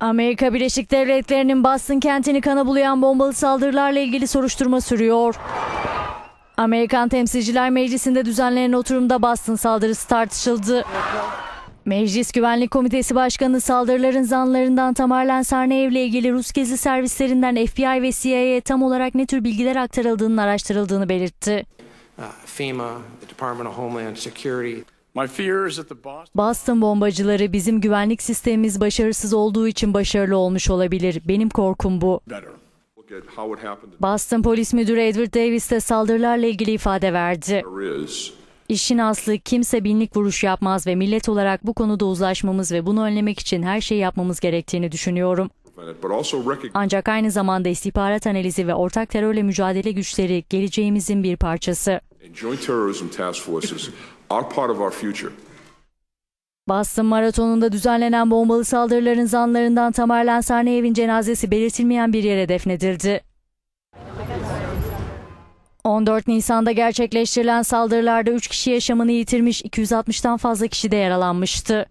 Amerika Birleşik Devletleri'nin Boston kentini kana bulayan bombalı saldırılarla ilgili soruşturma sürüyor. Amerikan Temsilciler Meclisi'nde düzenlenen oturumda Boston saldırısı tartışıldı. Meclis Güvenlik Komitesi Başkanı saldırıların zanlarından Tamarlan Sarnaev ile ilgili Rus gezi servislerinden FBI ve CIA'ye tam olarak ne tür bilgiler aktarıldığının araştırıldığını belirtti. uh, FEMA, the Department of Homeland Security, My fear is that the Boston bombacıları bizim güvenlik sistemimiz başarısız olduğu için başarılı olmuş olabilir. Benim korkum bu. Boston Polis Müdürü Edward Davis de saldırılarla ilgili ifade verdi. İşin aslı kimse binlik vuruş yapmaz ve millet olarak bu konuda uzlaşmamız ve bunu önlemek için her şeyi yapmamız gerektiğini düşünüyorum. Ancak aynı zamanda istihbarat analizi ve ortak terörle mücadele güçleri geleceğimizin bir parçası. Joint. Boston Maratonu'nda düzenlenen bombalı saldırıların zanlarından Tamerlan Sarneyev'in cenazesi belirtilmeyen bir yere defnedildi. 14 Nisan'da gerçekleştirilen saldırılarda 3 kişi yaşamını yitirmiş, 260'tan fazla kişi de yaralanmıştı.